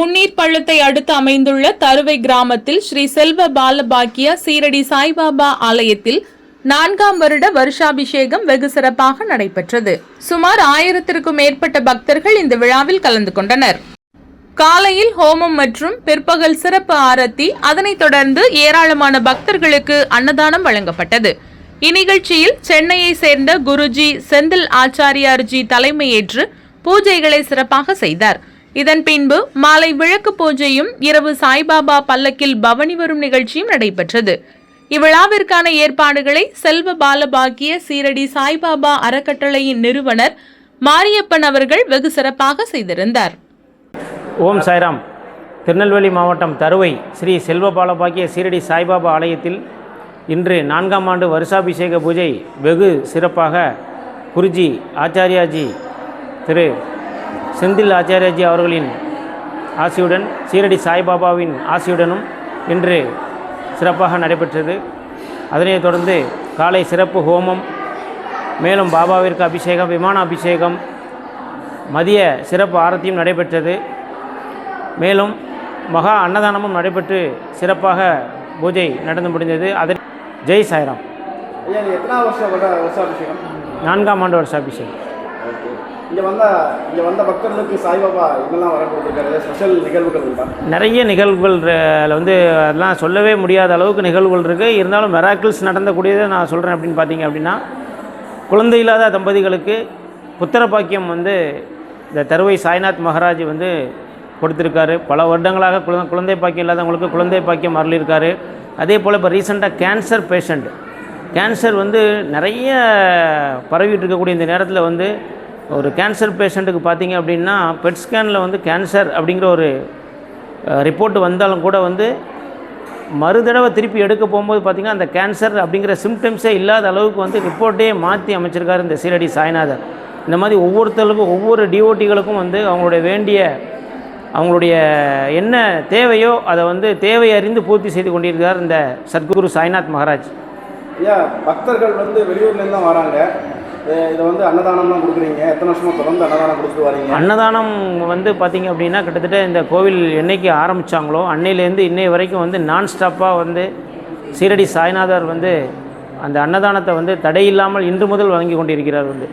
முன்னீர் பள்ளத்தை அடுத்து அமைந்துள்ள தருவை கிராமத்தில் ஸ்ரீ செல்வ பாலபாக்கிய சீரடி சாய்பாபா ஆலயத்தில் நான்காம் வருட வருஷாபிஷேகம் வெகு சிறப்பாக நடைபெற்றது. சுமார் ஆயிரத்திற்கும் மேற்பட்ட பக்தர்கள் இந்த விழாவில் கலந்து கொண்டனர். காலையில் ஹோமம் மற்றும் பிற்பகல் சிறப்பு ஆரத்தி அதனைத் தொடர்ந்து ஏராளமான பக்தர்களுக்கு அன்னதானம் வழங்கப்பட்டது. இந்நிகழ்ச்சியில் சென்னையை சேர்ந்த குருஜி செந்தில் ஆச்சாரியார்ஜி தலைமையேற்று பூஜைகளை சிறப்பாக செய்தார். இதன் பின்பு மாலை விளக்கு பூஜையும் இரவு சாய்பாபா பல்லக்கில் பவனி வரும் நிகழ்ச்சியும் நடைபெற்றது. இவ்விழாவிற்கான ஏற்பாடுகளை செல்வ பாலபாக்கிய சீரடி சாய்பாபா அறக்கட்டளையின் நிறுவனர் மாரியப்பன் அவர்கள் வெகு சிறப்பாக செய்திருந்தார். ஓம் சாய்ராம். திருநெல்வேலி மாவட்டம் தருவை ஸ்ரீ செல்வ பாலபாக்கிய சீரடி சாய்பாபா ஆலயத்தில் இன்று நான்காம் ஆண்டு வருஷாபிஷேக பூஜை வெகு சிறப்பாக குருஜி ஆச்சாரியாஜி திரு செந்தில் ஆச்சாரியாஜி அவர்களின் ஆசியுடன் சீரடி சாய்பாபாவின் ஆசியுடனும் இன்று சிறப்பாக நடைபெற்றது. அதனைத் தொடர்ந்து காலை சிறப்பு ஹோமம் மேலும் பாபாவிற்கு அபிஷேகம் விமான அபிஷேகம் மதிய சிறப்பு ஆரத்தியும் நடைபெற்றது. மேலும் மகா அன்னதானமும் நடைபெற்று சிறப்பாக பூஜை நடந்து முடிந்தது. அதில் ஜெய் சாய்ராம். நான்காம் ஆண்டு வருஷாபிஷேகம். ஓகே. இங்கே வந்த இங்கே வந்த பக்தர்களுக்கு சாய்பாபா என்னெல்லாம் வர கொடுத்துருக்காரு. ஸ்பெஷல் நிகழ்வுகள் உண்டா? நிறைய நிகழ்வுகள் அதில் வந்து அதெல்லாம் சொல்லவே முடியாத அளவுக்கு நிகழ்வுகள் இருக்குது இருந்தாலும் மெராக்கிள்ஸ் நடந்தக்கூடியதை நான் சொல்கிறேன் அப்படின்னு பார்த்தீங்க அப்படின்னா குழந்தை இல்லாத தம்பதிகளுக்கு புத்திர பாக்கியம் வந்து இந்த தருவை சாய்நாத் மகாராஜ் வந்து கொடுத்துருக்காரு. பல வருடங்களாக குழந்தை குழந்தை பாக்கியம் இல்லாதவங்களுக்கு குழந்தை பாக்கியம் அருளியிருக்காரு. அதே போல் இப்போ ரீசெண்டாக கேன்சர் பேஷண்ட் கேன்சர் வந்து நிறைய பரவிட்டு இருக்கக்கூடிய இந்த நேரத்தில் வந்து ஒரு கேன்சர் பேஷண்ட்டுக்கு பார்த்தீங்க அப்படின்னா பெட் ஸ்கேனில் வந்து கேன்சர் அப்படிங்கிற ஒரு ரிப்போர்ட் வந்தாலும் கூட வந்து மறுதடவை திருப்பி எடுக்க போகும்போது பார்த்திங்கன்னா அந்த கேன்சர் அப்படிங்கிற சிம்டம்ஸே இல்லாத அளவுக்கு வந்து ரிப்போர்ட்டே மாற்றி அமைச்சிருக்காரு இந்த சீரடி சாய்நாதர். இந்த மாதிரி ஒவ்வொருத்தருக்கும் ஒவ்வொரு டிஓடிகளுக்கும் வந்து அவங்களுடைய வேண்டிய அவங்களுடைய என்ன தேவையோ அதை வந்து தேவை அறிந்து பூர்த்தி செய்து கொண்டிருக்கிறார் இந்த சத்குரு சாய்நாத் மகாராஜ். ஐயா பக்தர்கள் வந்து வெளியூர்லேருந்து தான் வராங்க. இதை வந்து அன்னதானம்லாம் கொடுக்குறீங்க. எத்தனை வருஷமாக தொடர்ந்து அன்னதானம் கொடுத்துட்டு வரீங்க? அன்னதானம் வந்து பார்த்திங்க அப்படின்னா கிட்டத்தட்ட இந்த கோவில் என்னைக்கு ஆரம்பித்தாங்களோ அன்னையிலேருந்து இன்னை வரைக்கும் வந்து நான் ஸ்டாப்பாக வந்து சீரடி சாய்நாதர் வந்து அந்த அன்னதானத்தை வந்து தடையில்லாமல் இன்று முதல் வழங்கி கொண்டிருக்கிறார் வந்து.